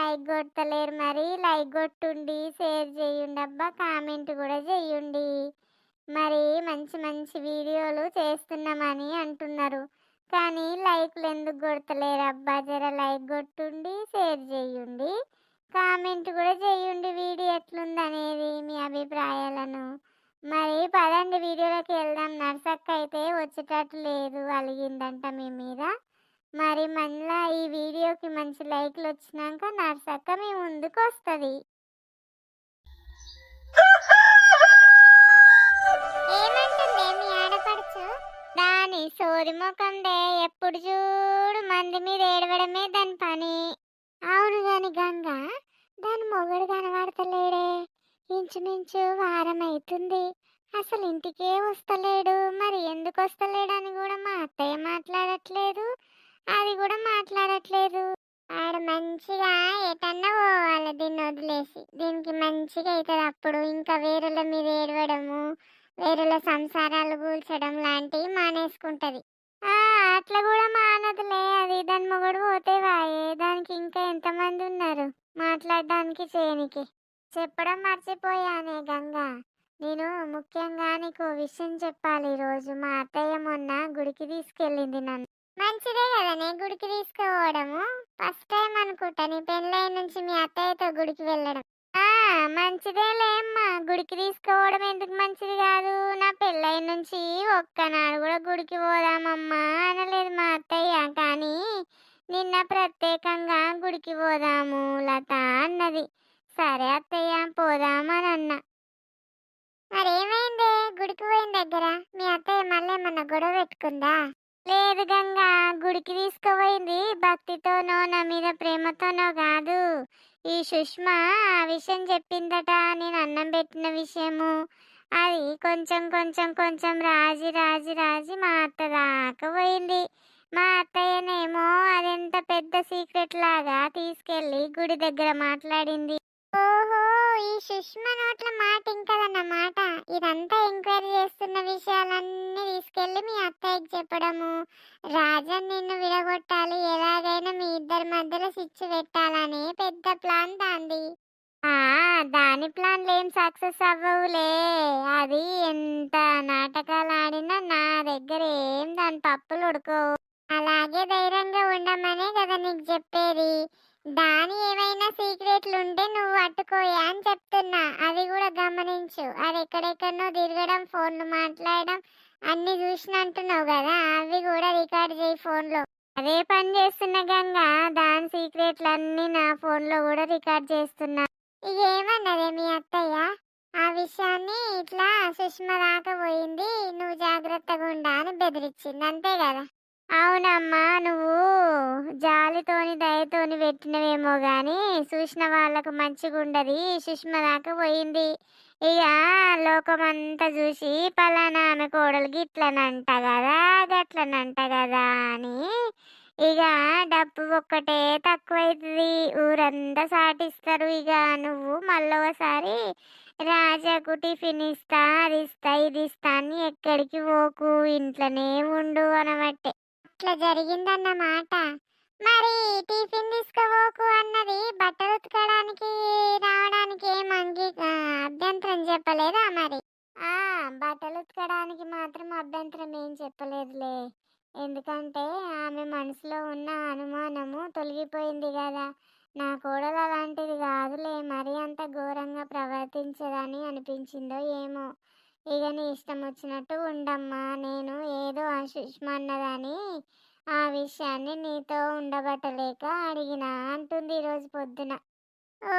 Like కొట్టలేరు మరి. Like కొట్టుండి share చేయండి అబ్బా. కామెంట్ కూడా చేయండి. మరి మంచి మంచి వీడియోలు చేస్తున్నామని అంటున్నారు. కానీ లైక్లు ఎందుకు కొడతలేరు అబ్బా? జర లైక్ కొట్టుండి షేర్ చేయండి. కామెంట్ కూడా చేయండి వీడియో ఎట్లుందనేది మీ అభిప్రాయాలను. మరి పదండి వీడియోలోకి వెళ్దాం. నర్సక్క అయితే వచ్చేటట్టు లేదు అలిగిందంట మీ మీద. మరి మళ్ళా ఈ వీడియోకి మంచి లైక్లు వచ్చినాక నర్సక్క మీ ముందుకు వస్తుంది ఏమంటుంది మీ ఆడపడుచు దాని సోరి ముఖందే ఎప్పుడు చూడు మంది మీద ఏడవడమే దాని పని. అవును గాని గంగ దాని మొగడు కనబడతలేడే. ఇంచుమించు వారం అవుతుంది అసలు ఇంటికే వస్తలేడు. మరి ఎందుకు వస్తలేడని కూడా మా అత్తయ్య మాట్లాడట్లేదు. అది కూడా మాట్లాడట్లేదు. ఆడ మంచిగా ఎటన్నా పోవాలి దీన్ని వదిలేసి. దీనికి మంచిగా అవుతుంది అప్పుడు. ఇంకా వేరేల మీద ఏడవడము వేరేల సంసారాలు కూల్చడం లాంటివి మానేసుకుంటది. ఆ అట్లా కూడా మానదులే. అది దాని మొగడు పోతే వాయే. దానికి ఇంకా ఎంతమంది ఉన్నారు? మాట్లాడడానికి చేయనికి. చెప్పడం మర్చిపోయానే గంగా. నేను ముఖ్యంగా నీకు విషయం చెప్పాలి. ఈరోజు మా అత్తయ్య మొన్న గుడికి తీసుకెళ్ళింది నన్ను. మంచిదే కదనే గుడికి తీసుకుపోవడము? ఫస్ట్ టైం అనుకుంటా. నీ పెళ్ళై నుంచి మీ అత్తయ్యతో గుడికి వెళ్ళడం. ఆ మంచిదేలే అమ్మా గుడికి తీసుకుపోవడం ఎందుకు మంచిది కాదు? నా పెళ్ళై నుంచి ఒక్కనాడు కూడా గుడికి పోదామమ్మా అనలేదు మా అత్తయ్య. కానీ నిన్న ప్రత్యేకంగా గుడికి పోదాము లత అన్నది. సరే అత్తయ్య పోదామని అన్న మరేమైంది? గుడికి పోయిన దగ్గర మీ అత్తయ్య మళ్ళీ ఏమన్నా గొడవ పెట్టుకుందా? లేదు గంగా గుడికి తీసుకుపోయింది. భక్తితోనో నా మీద ప్రేమతోనో కాదు. ఈ సుష్మా ఆ విషయం చెప్పిందట. నేను అన్నం పెట్టిన విషయము. అది కొంచెం కొంచెం కొంచెం రాజి రాజి రాజి మా అత్త దాకా పోయింది. మా అత్తయ్యనేమో అదెంత పెద్ద సీక్రెట్ లాగా తీసుకెళ్ళి గుడి దగ్గర మాట్లాడింది. ఓ ఈ సుష్మ నోట్ల మాట ఇంకదన్నమాట. ఇదంతా ఎంక్వైరీ చేస్తున్న విషయాలన్నీ తీసుకెళ్ళి మీ అత్తయ్యకి చెప్పడము. రాజన్ నిన్ను విడగొట్టాలి. ఎలాగైనా మీ ఇద్దరి మధ్యలో స్విచ్ పెట్టాలని పెద్ద ప్లాన్ దాంది. ఆ దాని ప్లాన్లు ఏం సక్సెస్ అవ్వవులే. అది ఎంత నాటకాలు ఆడినా నా దగ్గర ఏం దాని పప్పులు ఉడుకోవు. అలాగే ధైర్యంగా ఉండమనే కదా నీకు చెప్పేది. దాని ఏమైనా సీక్రెట్లు ఉంటే నువ్వు పట్టుకోయా అని చెప్తున్నా. అది కూడా గమనించు. అది ఎక్కడెక్కడనో తిరగడం ఫోన్లు మాట్లాడడం అన్ని చూసినంటున్నావు కదా అవి కూడా రికార్డ్ చేయి ఫోన్లో. అదే పని చేస్తున్న గంగా దాని సీక్రెట్లు అన్ని నా ఫోన్లో కూడా రికార్డ్ చేస్తున్నా. ఇక ఏమన్నదే మీ అత్తయ్య? ఆ విషయాన్ని ఇట్లా సుష్మ రాకపోయింది నువ్వు జాగ్రత్తగా ఉండా అని బెదిరించింది అంతే కదా? అవునమ్మా నువ్వు జాలితోని దయతోని పెట్టినవేమో గాని చూసిన వాళ్ళకు మంచిగా ఉండదు సుష్మ దాకా పోయింది. ఇక లోకమంతా చూసి పలానా ఆమె కోడలు గిట్లనంట కదా గట్లనంట కదా అని ఇక డబ్బు ఒక్కటే తక్కువైతుంది. ఊరంతా సాటిస్తారు ఇక నువ్వు మళ్ళొకసారి రాజాకు టిఫిన్ ఇస్తా అది ఇస్తా ఇది ఇస్తా అని ఎక్కడికి పోకు. ఇంట్లోనే ఉండు అనమాట ఇట్లా జరిగిందన్నమాట. మరి టిఫిన్ తీసుకుపోకు అన్నది బట్టలు ఉతకడానికి రావడానికి ఏం అంగీ అభ్యంతరం చెప్పలేదా మరి? ఆ బట్టలు ఉతకడానికి మాత్రం అభ్యంతరం ఏం చెప్పలేదులే. ఎందుకంటే ఆమె మనసులో ఉన్న అనుమానము తొలగిపోయింది కదా. నా కోడలు అలాంటిది కాదులే. మరీ అంత ఘోరంగా ప్రవర్తించదని అనిపించిందో ఏమో. ఇక నీ ఇష్టం వచ్చినట్టు ఉండమ్మా. నేను ఏదో అన్నదని ఆ విషయాన్ని నీతో ఉండబట్టలేక అడిగిన అంటుంది ఈరోజు పొద్దున. ఓ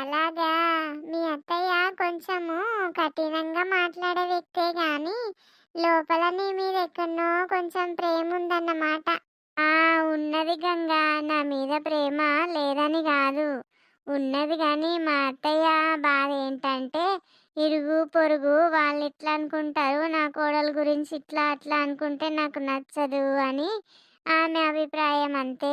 అలాగా? మీ అత్తయ్య కొంచెము కఠినంగా మాట్లాడే వ్యక్తే కానీ లోపల నీ మీద ఎక్కడో కొంచెం ప్రేమ ఉందన్నమాట. ఆ ఉన్నది గంగా. నా మీద ప్రేమ లేదని కాదు. ఉన్నది కానీ మా అత్తయ్య బాధ ఏంటంటే ఇరుగు పొరుగు వాళ్ళు ఇట్లా అనుకుంటారు నా కోడల గురించి ఇట్లా అట్లా అనుకుంటే నాకు నచ్చదు అని ఆమె అభిప్రాయం అంతే.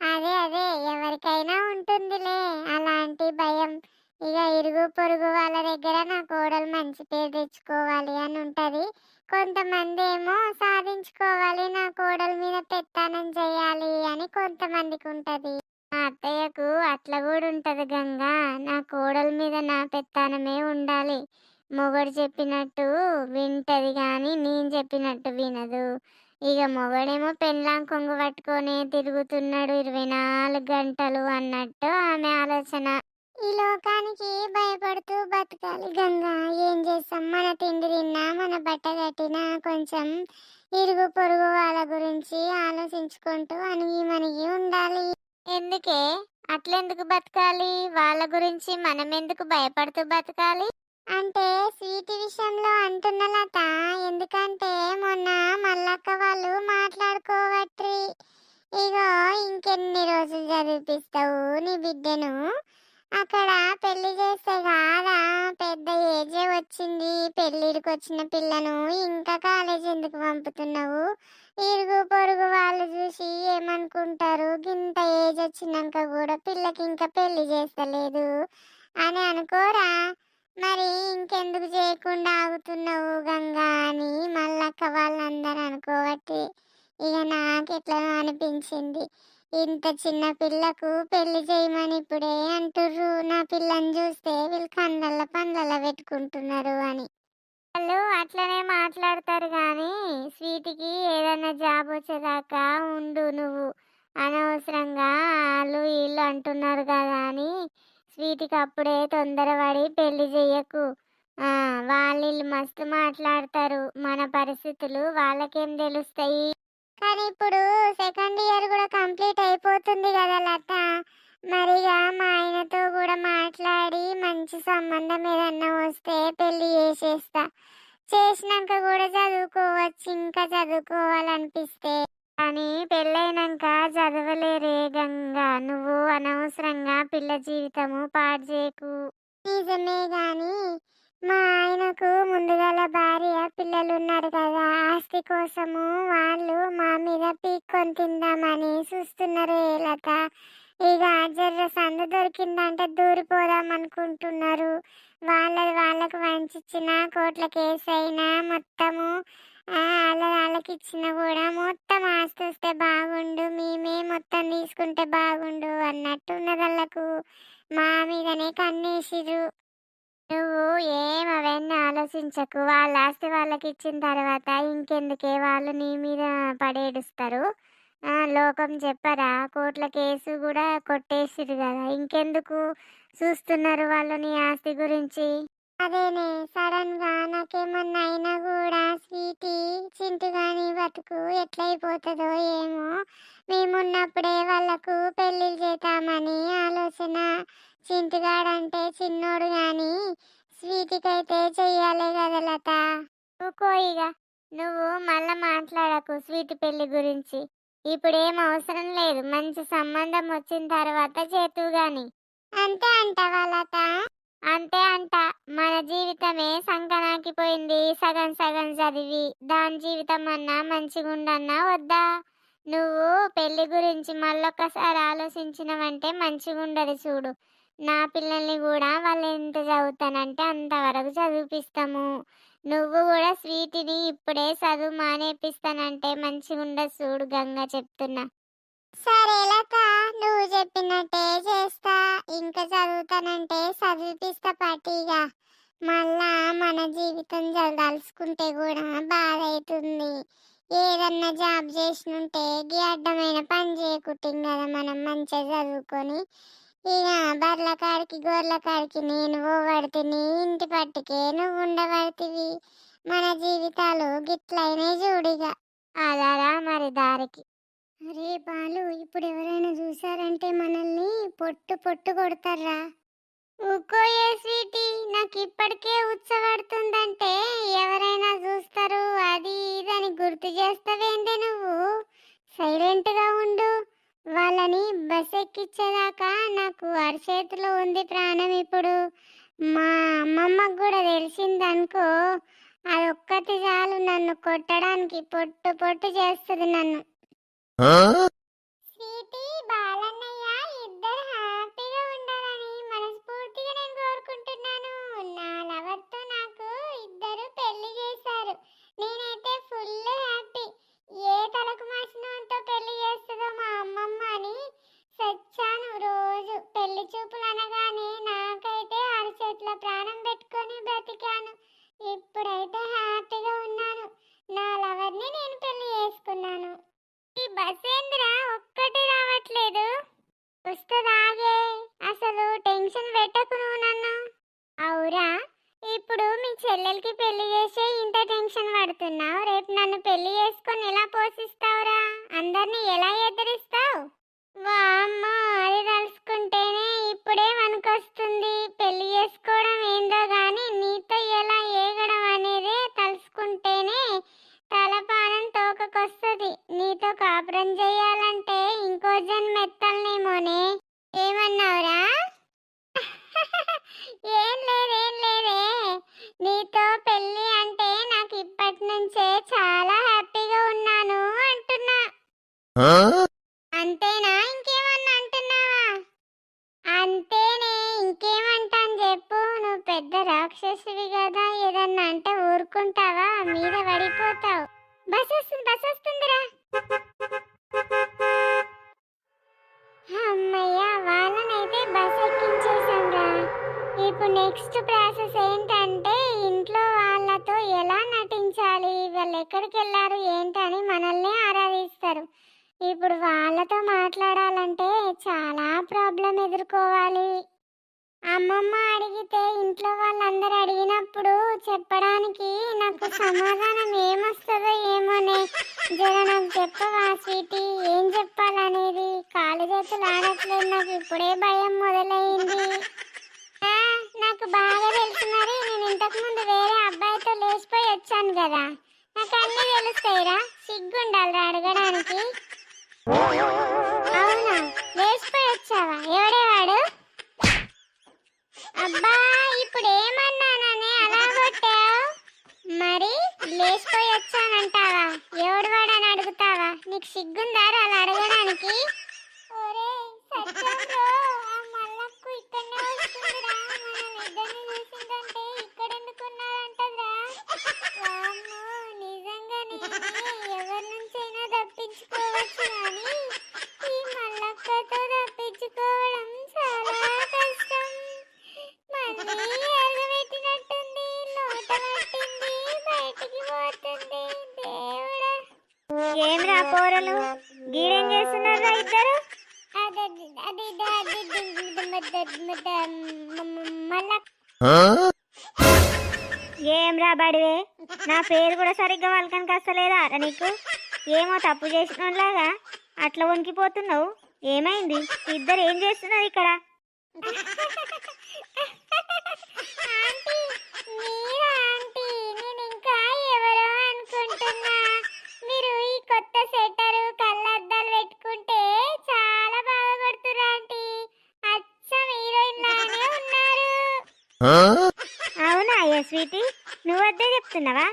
అదే అదే ఎవరికైనా ఉంటుందిలే అలాంటి భయం. ఇక ఇరుగు పొరుగు వాళ్ళ దగ్గర నా కోడలు మంచి పేరు తెచ్చుకోవాలి అని ఉంటుంది. కొంతమంది ఏమో సాధించుకోవాలి నా కోడల మీద పెత్తానం చేయాలి అని కొంతమందికి ఉంటుంది. అత్తయ్యకు అట్లా కూడా ఉంటది గంగా. నా కోడల మీద నా పెత్తానమే ఉండాలి. మొగడు చెప్పినట్టు వింటది కానీ నేను చెప్పినట్టు వినదు. ఇక మొగడేమో పెళ్ళాం కొంగు పట్టుకొని తిరుగుతున్నాడు ఇరవై నాలుగు గంటలు అన్నట్టు ఆమె ఆలోచన. ఈ లోకానికి భయపడుతూ బతకాలి గంగా. ఏం చేస్తాం? మన తిండి తిన్నా మన బట్ట కట్టినా కొంచెం ఇరుగు పొరుగు వాళ్ళ గురించి ఆలోచించుకుంటూ అణిగి మణిగి ఉండాలి. ఎందుకే? అట్లెందుకు బతకాలి? వాళ్ళ గురించి మనం ఎందుకు భయపడుతూ బతకాలి? అంటే స్వీట్ విషయంలో అంటున్న లత ఎందుకంటే మొన్న మల్లక్క వాళ్ళు మాట్లాడుకోవట్రి. ఇగో ఇంకెన్ని రోజులు చదివిపిస్తావు నీ బిడ్డను? అక్కడ పెళ్ళి చేస్తే కాదా? పెద్ద ఏజే వచ్చింది. పెళ్ళిడికి వచ్చిన పిల్లను ఇంకా కాలేజ్ ఎందుకు పంపుతున్నావు? ఇరుగు పొరుగు వాళ్ళు చూసి ఏమనుకుంటారు? గింత ఏజ్ వచ్చినాక కూడా పిల్లకి ఇంకా పెళ్ళి చేస్తలేదు. అని అనుకోరా? మరి ఇంకెందుకు చేయకుండా ఆగుతున్నావు గంగా అని మళ్ళక్క వాళ్ళందరూ అనుకోవట్టి ఇక నాకు అనిపించింది? ఇంత చిన్న పిల్లకు పెళ్ళి చేయమని ఇప్పుడే అంటుర్రు. నా పిల్లని చూస్తే వీళ్ళు కందల్ల పందల్ల పెట్టుకుంటున్నారు అని. వాళ్ళు అట్లనే మాట్లాడతారు కానీ స్వీట్కి ఏదైనా జాబ్ వచ్చేదాకా ఉండు నువ్వు. అనవసరంగా వాళ్ళు వీళ్ళు అంటున్నారు కదా అని స్వీట్కి అప్పుడే తొందరపడి పెళ్ళి చెయ్యకు. వాళ్ళు మస్తు మాట్లాడతారు. మన పరిస్థితులు వాళ్ళకేం తెలుస్తాయి? కానీ ఇప్పుడు సెకండ్ ఇయర్ కూడా కంప్లీట్ అయిపోతుంది కదా లత. మరిగా మా ఆయనతో కూడా మాట్లాడి మంచి సంబంధం ఏదన్నా వస్తే పెళ్ళి చేసేస్తా. చేసినాక కూడా చదువుకోవచ్చు ఇంకా చదువుకోవాలనిపిస్తే. కానీ పెళ్ళైనాక చదవలేరే గంగా నువ్వు అనవసరంగా పిల్ల జీవితము పాడు చేయకు. నిజమే గాని మా ఆయనకు ముందుగాల భార్య పిల్లలు ఉన్నారు కదా ఆస్తి కోసము వాళ్ళు మా మీద పీక్కొని తిందామని చూస్తున్నారు లత. ఇక జర్ర సందు దొరికిందంటే దూరిపోదాం అనుకుంటున్నారు. వాళ్ళది వాళ్ళకు వంచిచ్చిన కోట్ల కేసు అయినా మొత్తము వాళ్ళ వాళ్ళకి ఇచ్చిన కూడా మొత్తం ఆస్తి వస్తే బాగుండు మేమే మొత్తం తీసుకుంటే బాగుండు అన్నట్టు ఉన్నది వాళ్ళకు. మా మీదనే కన్నేసిరు నువ్వు ఏం అవన్నీ ఆలోచించకు. వాళ్ళ ఆస్తి వాళ్ళకి ఇచ్చిన తర్వాత ఇంకెందుకే వాళ్ళు నీ మీద పడేడుస్తారు? లోకం చెప్పరా? కోట్ల కేసు కూడా కొట్టేసిరు కదా. ఇంకెందుకు చూస్తున్నారు వాళ్ళు నీ ఆస్తి గురించి? అదేనే సడన్గా నాకేమన్నా అయినా కూడా స్వీటీ చింటు గాని బతుకు ఎట్లయిపోతుందో ఏమో. మేమున్నప్పుడే వాళ్ళకు పెళ్ళిళ్ళు చేద్దామని ఆలోచన. చింటుగాడంటే చిన్నోడు గాని స్వీటికైతే చెయ్యాలి కదా లత. నువ్వు మళ్ళా మాట్లాడకు స్వీటి పెళ్ళి గురించి. ఇప్పుడేం అవసరం లేదు. మంచి సంబంధం వచ్చిన తర్వాత చేతు గాని. అంతే అంటావా లత అంతే అంట. మన జీవితమే సంకనాకిపోయింది. సగం సగం చదివి దాని జీవితం అన్నా మంచిగుండన్నా వద్దా? నువ్వు పెళ్ళి గురించి మళ్ళొక్కసారి ఆలోచించినవంటే మంచిగుండదు చూడు. నా పిల్లల్ని కూడా వాళ్ళు ఎంత చదువుతానంటే అంతవరకు చదివిపిస్తాము. నువ్వు కూడా స్వీటిని ఇప్పుడే చదువు మానేపిస్తానంటే మంచిగుండదు చూడు గంగ చెప్తున్నా. సరే లత నువ్వు చెప్పినట్టే చేస్తా. ఇంకా చదువుతానంటే చదివిపిస్తా పాటిగా. మళ్ళా మన జీవితం చదలుచుకుంటే కూడా బాధ అవుతుంది ఏదన్నా జాబ్ చేసినుంటే గీ అడ్డమైన పని చేయకుంటుంది కదా మనం మంచిగా చదువుకొని ఇక బర్ల కాడికి గోర్ల కాడికి నేను పోబడితిని ఇంటి పట్టుకే నువ్వు ఉండబడితివి. మన జీవితాలు గిట్లైనే చూడిగా. అలారా మరి దారికి? అరే బాలు ఇప్పుడు ఎవరైనా చూసారంటే మనల్ని పొట్టు పొట్టు కొడతారా ఊకోయే స్వీటీ నాకు ఇప్పటికే ఉత్సవడుతుందంటే ఎవరైనా చూస్తారు అది ఇదని గుర్తు చేస్తావేందే నువ్వు? సైలెంట్గా ఉండు. వాళ్ళని బస్ ఎక్కించేదాకా నాకు అరచేతిలో ఉంది ప్రాణం ఇప్పుడు. మా అమ్మమ్మకు కూడా తెలిసిందనుకో అది ఒక్కటి చాలు నన్ను కొట్టడానికి పొట్టు పొట్టు చేస్తుంది నన్ను. స్వీటీ బాలన్నయ్య కాపురం చేయాలంటే ఇంకో జన్మ ఎత్తలనేమోనే ఏమన్నావురా? ఏం లేదేం లేదే. నీతో పెళ్ళి అంటే నాకు ఇప్పటి నుంచే చాలా హ్యాపీగా ఉన్నాను అంటున్నా. అంతేనా? ఇంకేమన్నా అంటున్నావా? అంతేనే ఇంకేమంటాను చెప్పు. నువ్వు పెద్ద రాక్షసువి కదా. ఏదన్నా అంటే ఊరుకుంటావా? మీద పడిపోతావు. బస్ వస్తుంది బస్ వస్తుందిరా. అమ్మయ్య వాళ్ళనైతే బస్ ఎక్కించేసాంరా ఇప్పుడు నెక్స్ట్ ప్రాసెస్ ఏంటంటే ఇంట్లో వాళ్ళతో ఎలా నటించాలి వాళ్ళు ఎక్కడికి వెళ్ళారు ఏంటని మనల్ని ఆరాధిస్తారు. ఇప్పుడు వాళ్ళతో మాట్లాడాలంటే చాలా ప్రాబ్లం ఎదుర్కోవాలి. అమ్మమ్మ అడిగితే ఇంట్లో వాళ్ళందరూ అడిగినప్పుడు చెప్పడానికి నాకు సమాధానం ఏమొస్తుందో ఏమోనే. జర నాకు చెప్పవా స్వీటీ? ఏం చెప్పాలనేది? కాలు చేతులు ఆడట్లేదు నాకు ఇప్పుడే భయం మొదలైంది. నాకు బాగా తెలుసు మరి. నేను ఇంతకు ముందు వేరే అబ్బాయితో లేచిపోయి వచ్చాను కదా. నాకు అన్నీ తెలుస్తాయిరా. సిగ్గుండాలిరా అడగడానికి. అవునా? లేచిపోయి వచ్చావా? ఎవడే వాడు? అబ్బా ఇప్పుడు ఏమన్నానని అలా కొట్టావు? మరి లేచిపోయి వచ్చానంటావా? ఎవడు వాడని అడుగుతావా? నీకు సిగ్గుందారు అలా అడగడానికి? ఒరే సత్యంలో ఏం రా బడివే? నా పేరు కూడా సరిగ్గా వాళ్ళకనికి వస్తలేదా రా నీకు? ఏమో తప్పు చేసినలాగా అట్లా వణికిపోతున్నావు. ఏమైంది? ఇద్దరు ఏం చేస్తున్నారు ఇక్కడ? వద్దే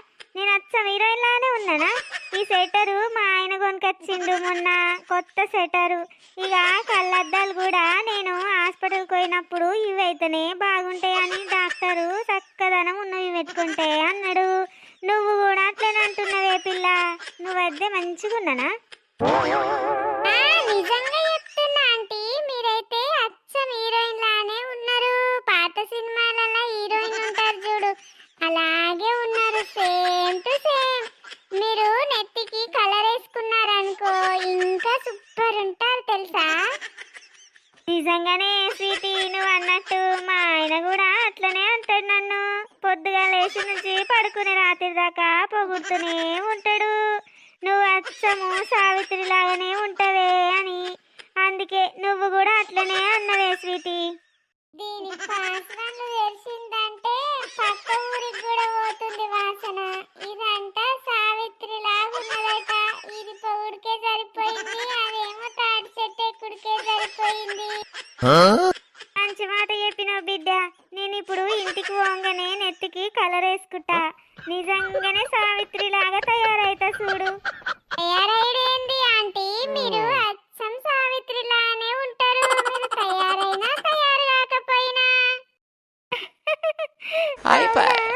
నిజంగానే స్వీటీ నువ్వు అన్నట్టు మా ఆయన కూడా అట్లనే అంటాడు నన్ను. పొద్దుగా లేచి నుంచి పడుకునే రాత్రి దాకా పొగుడుతూనే ఉంటాడు. నువ్వు అచ్చము సావిత్రి లాగానే ఉంటావే అని. అందుకే నువ్వు కూడా అట్లనే అన్నవే స్వీటీ. దీనికి తెలిసిందంటే పక్క ఊరికి కూడా పోతుంది వాసన. ఇదంతా ఉన్నదట ఇది పొగుడికే సరిపోయింది. అదేమో చెట్టు ఎక్కుడికి మంచి మాట చెప్పినావు బిడ్డ. నేను ఇప్పుడు ఇంటికి పోగానే నెత్తికి కలర్ వేసుకుంటా. నిజంగానే సావిత్రి లాగా తయారైతా చూడు. తయారైడేంది ఆంటీ? మీరు అచ్చం సావిత్రి లానే ఉంటారు. మీరు తయారైనా తయారు కాకపోయినా. నా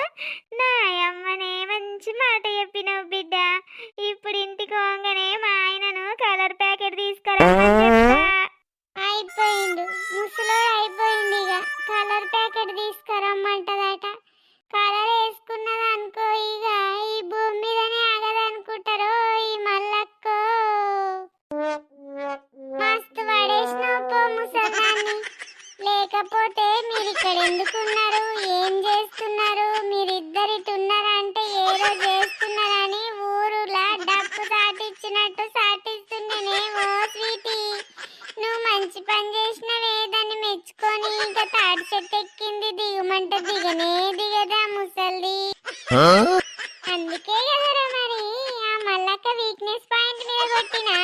దిగనే దిగదా ముసల్ది. అందుకే కదరా మరి ఆ మల్లక్క వీక్నెస్ పాయింట్ మీద కొట్టినా.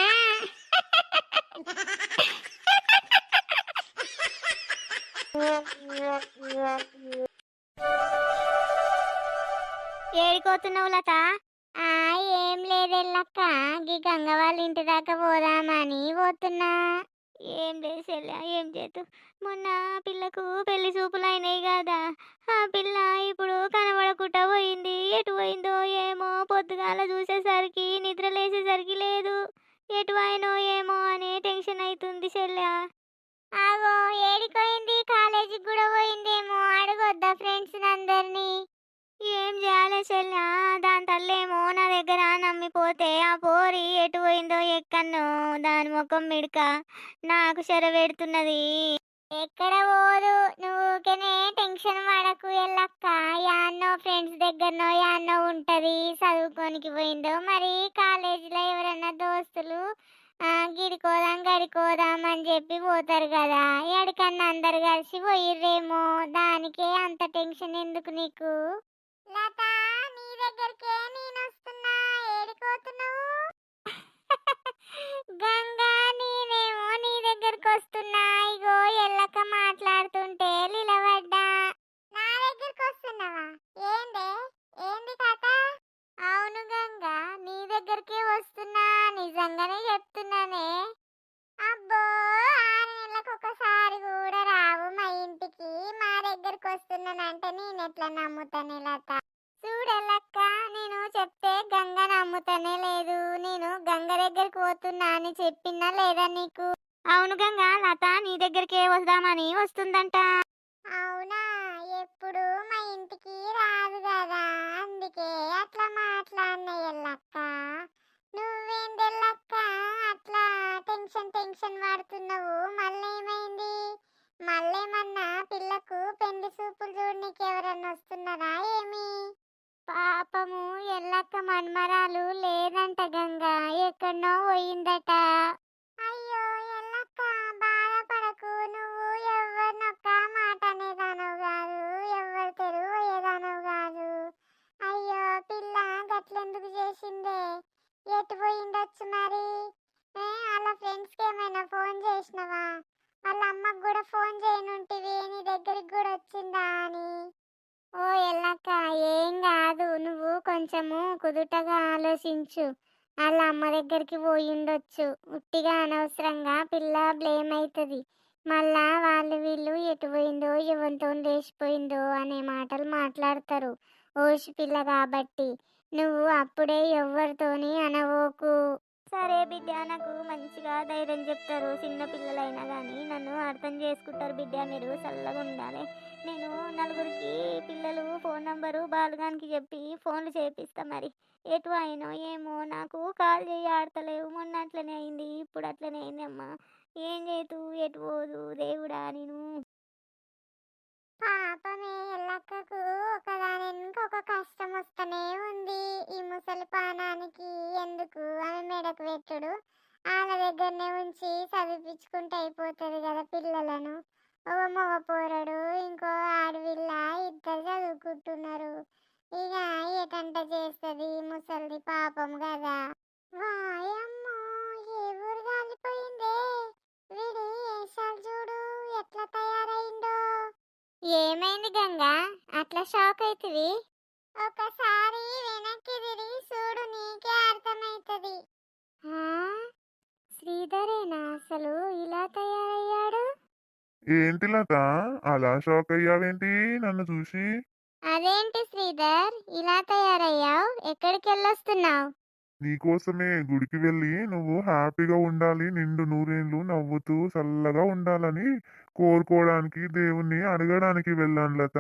ఏడిపోతున్నావు లత? ఆ ఏం లేదెల్లక్క గీ గంగ వాళ్ళ ఇంటి దాకా పోదామని పోతున్నా. ఏం లేదు చెల్లె ఏం చేద్దు? మొన్న పిల్లకు పెళ్ళి చూపులు అయినాయి కదా ఆ పిల్ల ఇప్పుడు కనబడకుండా పోయింది. ఎటు పోయిందో ఏమో పొద్దుగాల చూసేసరికి నిద్ర లేచేసరికి లేదు. ఎటు అయినో ఏమో అని టెన్షన్ అవుతుంది చెల్లె ఆగో ఏడిపోయింది కాలేజీకి కూడా పోయిందేమో? అడగొద్దా ఫ్రెండ్స్ అందరినీ? ఏం చేయాలి చెల్లి? దాని తల్లేమో నా దగ్గర నమ్మిపోతే ఆ పోరి ఎటు పోయిందో ఎక్కన్నో దాని ముఖం మిడక నాకు చెర పెడుతున్నది. ఎక్కడ పోదు? నువ్వుకనే టెన్షన్ పడకు ఎల్లక్క. యాన్నో ఫ్రెండ్స్ దగ్గరనో యాన్నో ఉంటది. చదువుకోనికి పోయిందో మరి కాలేజీలో ఎవరన్నా దోస్తులు గిడికోదాం గడికోదాం అని చెప్పి పోతారు కదా. ఎడికన్నా అందరు కలిసి పోయిర్రేమో. దానికే అంత టెన్షన్ ఎందుకు నీకు? లత నీ దగ్గరికే నేను వస్తున్నా ఏడిపోతున్నావు? గంగా నేనేమో నీ దగ్గరికి వస్తున్నా ఇగో ఎల్లక మాట్లాడుతుంటే నిలబడ్డా నా దగ్గరికి వస్తున్నావా ఏందే? ఏంది కథ? అవును గంగా నీ దగ్గరికే వస్తున్నా. నిజంగానే చెప్తున్నానే అంటే నేను ఎట్లా నమ్ముతానే లత? చూడలక్క నేను చెప్తే గంగ నమ్ముతానే లేదు. నేను గంగ దగ్గరికి పోతున్నా అని చెప్పినా లేదా నీకు? అవును గంగ లత నీ దగ్గరికే వస్తామని వస్తుందంట. అవునా? ఎప్పుడు మా ఇంటికి రాదు కదా? అందుకే అట్లా మాట్లాడినా ఎల్లక్క? నువ్వేందెల్లక్క? అట్లా టెన్షన్ టెన్షన్ పడుతున్నావు. మళ్ళీ ఏమైంది మళ్ళేమన్నా పిల్లకు పెళ్ళి చూపులు చూడనీకి ఎవరన్నా వస్తున్నారా ఏమి? పాపము ఎల్లక్క మన్మరాలు లేదంట గంగా ఎక్కడో పోయిందట. అయ్యో ఎల్లక్క బాధపడకు నువ్వు కుదుటగా ఆలోచించు. వాళ్ళ అమ్మ దగ్గరికి పోయి ఉండొచ్చు. ఉట్టిగా అనవసరంగా పిల్ల బ్లేమ్ అవుతుంది మళ్ళా వాళ్ళు వీళ్ళు ఎటు పోయిందో ఎవరితో లేచిపోయిందో అనే మాటలు మాట్లాడతారు. ఓషి పిల్ల కాబట్టి. నువ్వు అప్పుడే ఎవరితోని అనవోకు. సరే బిడ్డ నాకు మంచిగా ధైర్యం చెప్తారు. చిన్న పిల్లలైనా కానీ నన్ను అర్థం చేసుకుంటారు బిడ్డ మీరు. చల్లగా ఉండాలి. నేను నలుగురికి పిల్లలు ఫోన్ నంబరు బాలుగానికి చెప్పి ఫోన్లు చేపిస్తా మరి. ఎటు అయినో ఏమో నాకు కాల్ చేయి ఆడతలేవు. మొన్న అట్లనే అయింది ఇప్పుడు అట్లనే అయింది అమ్మా. ఏం చేతు ఎటు పోదు దేవుడా నేను. పాపమే ఎల్లక్కకు ఒకదాని ఒక కష్టం వస్తూనే ఉంది. ఈ ముసలి పానానికి ఎందుకు? ఆమె మెడకు పెట్టుడు. వాళ్ళ దగ్గరనే ఉంచి చదివించుకుంటే అయిపోతుంది కదా పిల్లలను. ఒక మగ పోరడు ఇంకో ఆడవిల్ల ఇద్దరు చదువుకుంటున్నారు. ఇక ఏటంట చేస్తుంది? ముసలిది పాపం కదా. వాయమ్మో ఏ ఊరు కాలిపోయిందే? వీడి వేషాలు చూడు ఎట్లా తయారైందో? ఏమైంది గంగా? అట్లా షాక్ అవుతుంది ఒకసారి వెనక్కి తిరిగి చూడు నీకే అర్థమైంది ఏంటి లత? అలా షాక్ అయ్యావేంటి నన్ను చూసి? అదేంటి శ్రీధర్? ఇలా తయారయ్యావు? ఎక్కడికి వెళ్ళొస్తున్నావు నీకోసమే గుడికి వెళ్ళి నువ్వు హ్యాపీగా ఉండాలి నిండు నూరేళ్ళు నవ్వుతూ చల్లగా ఉండాలని కోరుకోవడానికి దేవుణ్ణి అడగడానికి వెళ్ళాను లత.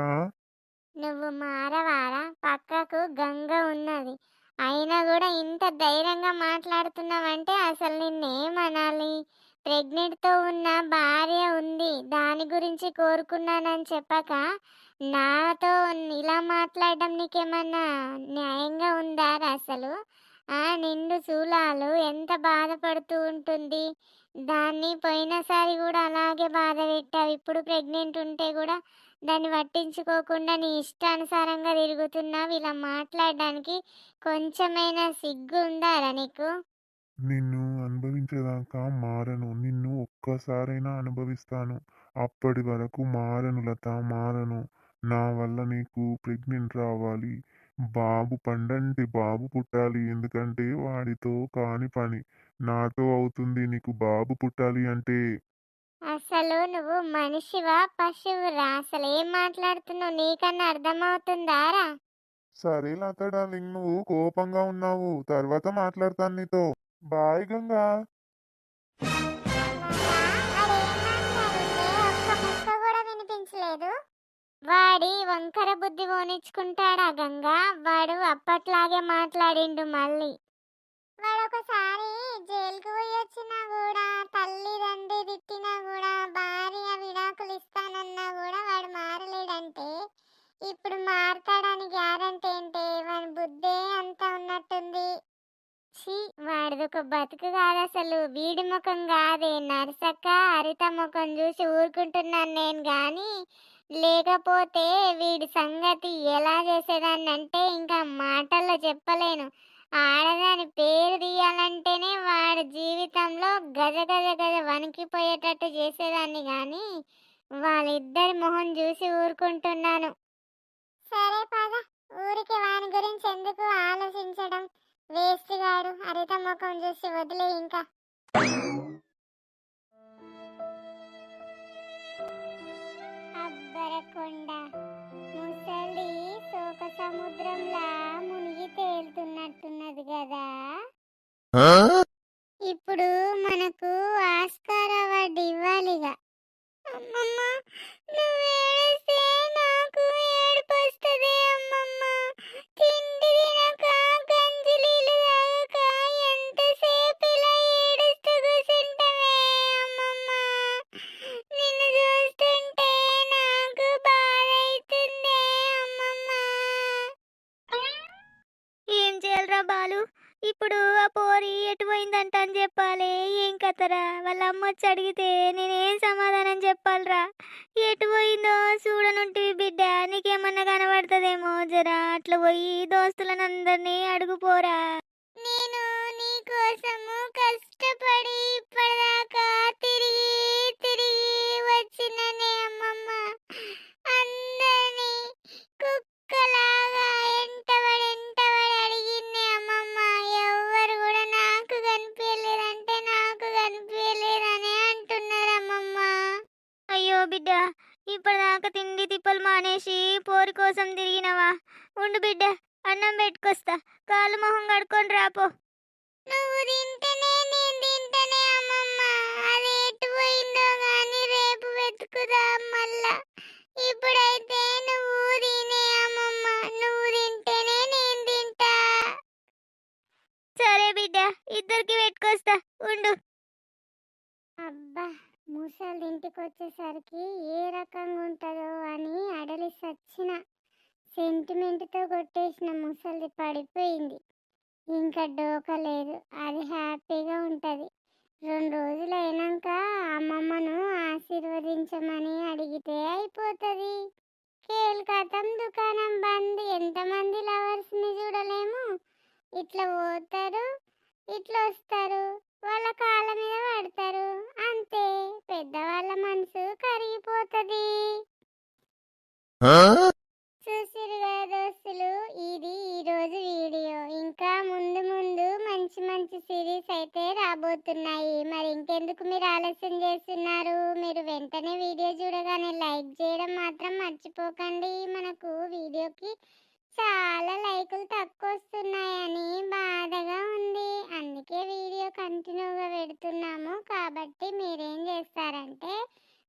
నువ్వు మారవారా? పక్కకు గంగ ఉన్నది. అయినా కూడా ఇంత ధైర్యంగా మాట్లాడుతున్నావంటే అసలు నిన్నేమనాలి ప్రెగ్నెంట్తో ఉన్న భార్య ఉంది. దాని గురించి కోరుకున్నానని చెప్పక నాతో ఇలా మాట్లాడడం నీకేమన్నా న్యాయంగా ఉందారా అసలు? ఆ నిండు చూలాలు ఎంత బాధపడుతూ ఉంటుంది. దాన్ని పోయినసారి కూడా అలాగే బాధ పెట్టావు. ఇప్పుడు ప్రెగ్నెంట్ ఉంటే కూడా దాన్ని పట్టించుకోకుండా నీ ఇష్టానుసారంగా తిరుగుతున్నావు. ఇలా మాట్లాడడానికి కొంచెమైనా సిగ్గు ఉందారా నీకు? నిన్ను అనుభవించేదాకా మారను. నిన్ను ఒక్కసారైనా అనుభవిస్తాను. అప్పటి వరకు మారను లత మారను. నా వల్ల నీకు ప్రెగ్నెంట్ రావాలి. బాబు పండంటి బాబు పుట్టాలి. ఎందుకంటే వాడితో కాని పని. నాతో అవుతుంది నీకు బాబు పుట్టాలి అంటే. అసలు నువ్వు మనిషివా పశువురా అసలు ఏం మాట్లాడుతున్నావు? నీకన్నా అర్థమవుతుందారా సరే లత డార్లింగ్ నువ్వు కోపంగా ఉన్నావు. తర్వాత మాట్లాడతాను నీతో. బాయ్ గంగా. వినిపించలేదు వాడి వంకర బుద్ధి ఓనిచ్చుకుంటాడా గంగా? వాడు అప్పట్లాగే మాట్లాడిండు మళ్ళీ. వాడు ఒకసారి జైలుకు పోయి వచ్చినా కూడా తల్లి తండ్రి తిట్టినా కూడా భార్య విడాకులు ఇస్తానన్నా కూడా వాడు మారలేడంటే ఇప్పుడు మారతాడని గ్యారంటీ ఏంటి వాడి బుద్ధే అంత ఉన్నట్టుంది. ఛీ వాడిదొక బతుకు కాదు అసలు వీడి ముఖం కాదే. నరసక్క హరిత ముఖం చూసి ఊరుకుంటున్నాను నేను కానీ లేకపోతే వీడి సంగతి ఎలా చేసేదాన్ని అంటే ఇంకా మాటల్లో చెప్పలేను. ఆడదాని పేరు తీయాలంటేనే వాడి జీవితంలో గజ గజ గజ వణికిపోయేటట్టు చేసేదాన్ని కానీ వాళ్ళిద్దరి మొహం చూసి ఊరుకుంటున్నాను. సరే పద. ఊరికి వాని గురించి ఎందుకు హరిత చేసి వదిలే ఇంకా. చెప్పాలి? ఏం కథరా? వాళ్ళ అమ్మ వచ్చి అడిగితే నేనేం సమాధానం చెప్పాలరా? ఎటు పోయిందో చూడనుంటివి బిడ్డ నీకేమన్నా కనబడుతుందేమో జరా? అట్లా పోయి దోస్తులను అందరినీ అడుగుపోరా? నేను నీ కోసము కష్టపడి ఇప్పటిదాకా తిరిగి తిరిగి వచ్చిననే అమ్మమ్మ. అందరినీ కుక్కలాగా బిడ్డ. ఇప్పటిదాకా తిండి తిప్పలు మానేసి పోరి కోసం తిరిగినవా? ఉండు బిడ్డ అన్నం పెట్టుకొస్తా. కాలు మొహం కడుకొని రాపో నువ్వు తింటేనే నేను తింటేనే అమ్మమ్మ. అది ఎటు పోయిందో గాని రేపు వెతుకుదాం మళ్ళా. ఇప్పుడైతే నువ్వు తినే అమ్మమ్మ. నువ్వు తింటేనే నేను తింటా. సరే బిడ్డ ఇద్దరికి పెట్టుకొస్తా. ఉండు. అబ్బా. ముసలి ఇంటికి వచ్చేసరికి ఏ రకంగా ఉంటుందో అని అడలి సచ్చిన సెంటిమెంట్తో కొట్టేసిన ముసలిది పడిపోయింది. ఇంకా డోక లేదు. అది హ్యాపీగా ఉంటుంది. రెండు రోజులు అయినాక అమ్మమ్మను ఆశీర్వదించమని అడిగితే అయిపోతుంది. కేల్కతం దుకాణం బంద్. ఎంతమంది లవర్స్ని చూడలేము. ఇట్లా పోతారు ఇట్లా వస్తారు వాళ్ళ కాళ్ళ మీద పడతారు. అంతే. పెద్దవాళ్ళ మనసు కరిగిపోతుంది. చూసిరు కదా దోస్తులు ఇది ఈ రోజు వీడియో. ఇంకా ముందు ముందు మంచి మంచి సిరీస్ అయితే రాబోతున్నాయి. మరి ఇంకెందుకు మీరు ఆలస్యం చేస్తున్నారు? మీరు వెంటనే వీడియో చూడగానే లైక్ చేయడం మాత్రం మర్చిపోకండి. మనకు వీడియోకి చాలా లైకులు తక్కువ వస్తున్నాయని బాధగా ఉంది. అందుకే వీడియో కంటిన్యూగా పెడుతున్నాము. కాబట్టి మీరేం చేస్తారంటే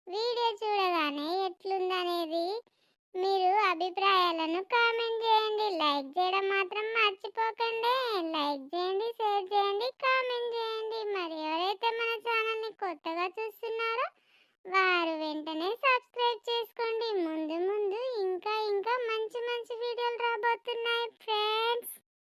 వీడియో చూడగానే ఎట్లుందనేది మీరు అభిప్రాయాలను కామెంట్ చేయండి. లైక్ చేయడం మాత్రం మర్చిపోకండి. లైక్ చేయండి షేర్ చేయండి కామెంట్ చేయండి. మరి ఎవరైతే మన ఛానల్ని కొత్తగా చూస్తున్నారో వారు వెంటనే సబ్స్క్రైబ్ చేసుకోండి. ముందు ముందు ఇంకా ఇంకా మంచి మంచి వీడియోలు రాబోతున్నాయి ఫ్రెండ్స్.